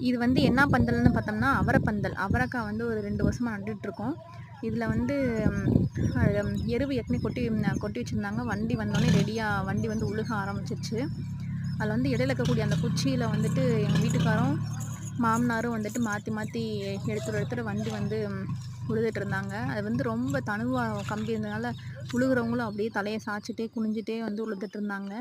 இது வந்து என்ன பந்தல்னு பார்த்தோம்னா அவரைப்பந்தல் அவரைக்காய் வந்து ஒரு ரெண்டு வருஷமாக நட்டுட்ருக்கோம் இதில் வந்து எருவு எட்னி கொட்டி கொட்டி வச்சுருந்தாங்க. வண்டி வந்தோடனே ரெடியாக வண்டி வந்து உழுக ஆரம்பிச்சிருச்சு. அதில் வந்து இடையில இருக்கக்கூடிய அந்த குச்சியில் வந்துட்டு எங்கள் வீட்டுக்காரும் மாமனாரும் வந்துட்டு மாற்றி மாற்றி எடுத்துகிட்டு எடுத்துகிட்டு வண்டி வந்து உழுதுட்டு இருந்தாங்க அது வந்து ரொம்ப தனுவாக கம்பி இருந்ததுனால உழுகுறவங்களும் அப்படியே தலையை சாய்ச்சிட்டே குனிஞ்சிட்டே வந்து உழுதுட்டு இருந்தாங்க